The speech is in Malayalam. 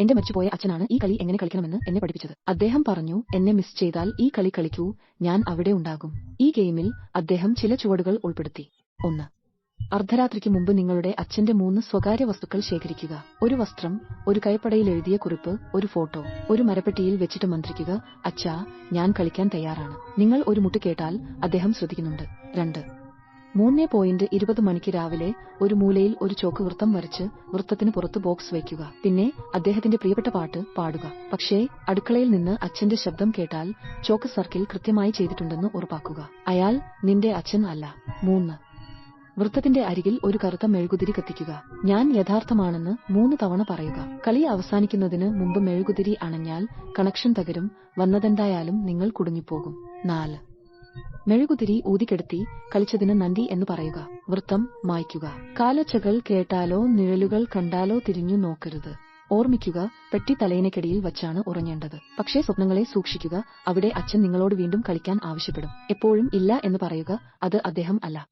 എന്റെ മരിച്ചുപോയ അച്ഛനാണ് ഈ കളി എങ്ങനെ കളിക്കണമെന്ന് എന്നെ പഠിപ്പിച്ചത്. അദ്ദേഹം പറഞ്ഞു എന്നെ മിസ് ചെയ്താൽ ഈ കളി കളിക്കൂ ഞാൻ അവിടെ ഉണ്ടാകും. ഈ ഗെയിമിൽ അദ്ദേഹം ചില ചുവടുകൾ ഉൾപ്പെടുത്തി. ഒന്ന്. അർദ്ധരാത്രിക്ക് മുമ്പ് നിങ്ങളുടെ അച്ഛന്റെ മൂന്ന് സ്വകാര്യ വസ്തുക്കൾ ശേഖരിക്കുക. ഒരു വസ്ത്രം ഒരു കൈപ്പടയിൽ എഴുതിയ കുറിപ്പ് ഒരു ഫോട്ടോ. ഒരു മരപ്പെട്ടിയിൽ വെച്ചിട്ട് മന്ത്രിക്കുക അച്ഛാ ഞാൻ കളിക്കാൻ തയ്യാറാണ്. നിങ്ങൾ ഒരു മുട്ട് കേട്ടാൽ അദ്ദേഹം ശ്രദ്ധിക്കുന്നുണ്ട്. രണ്ട്. മൂന്നേ പോയിന്റ് ഇരുപത് മണിക്ക് രാവിലെ ഒരു മൂലയിൽ ഒരു ചോക്ക് വൃത്തം വരച്ച് വൃത്തത്തിന് പുറത്ത് ബോക്സ് വയ്ക്കുക. പിന്നെ അദ്ദേഹത്തിന്റെ പ്രിയപ്പെട്ട പാട്ട് പാടുക. പക്ഷേ അടുക്കളയിൽ നിന്ന് അച്ഛന്റെ ശബ്ദം കേട്ടാൽ ചോക്ക് സർക്കിൾ കൃത്യമായി ചെയ്തിട്ടുണ്ടെന്ന് ഉറപ്പാക്കുക. അയാൾ നിന്റെ അച്ഛൻ അല്ല. മൂന്ന്. വൃത്തത്തിന്റെ അരികിൽ ഒരു കറുത്ത മെഴുകുതിരി കത്തിക്കുക. ഞാൻ യഥാർത്ഥമാണെന്ന് മൂന്ന് തവണ പറയുക. കളി അവസാനിക്കുന്നതിന് മുമ്പ് മെഴുകുതിരി അണഞ്ഞാൽ കണക്ഷൻ തകരും. വന്നതെന്തായാലും നിങ്ങൾ കുടുങ്ങിപ്പോകും. നാല്. മെഴുകുതിരി ഊതിക്കെടുത്തി കളിച്ചതിന് നന്ദി എന്ന് പറയുക. വൃത്തം മായ്ക്കുക. കാലച്ചകൾ കേട്ടാലോ നിഴലുകൾ കണ്ടാലോ തിരിഞ്ഞു നോക്കരുത്. ഓർമ്മിക്കുക പെട്ടി തലയിനക്കടിയിൽ വച്ചാണ് ഉറങ്ങേണ്ടത്. പക്ഷേ സ്വപ്നങ്ങളെ സൂക്ഷിക്കുക അവിടെ അച്ഛൻ നിങ്ങളോട് വീണ്ടും കളിക്കാൻ ആവശ്യപ്പെടും. എപ്പോഴും ഇല്ല എന്ന് പറയുക അത് അദ്ദേഹം അല്ല.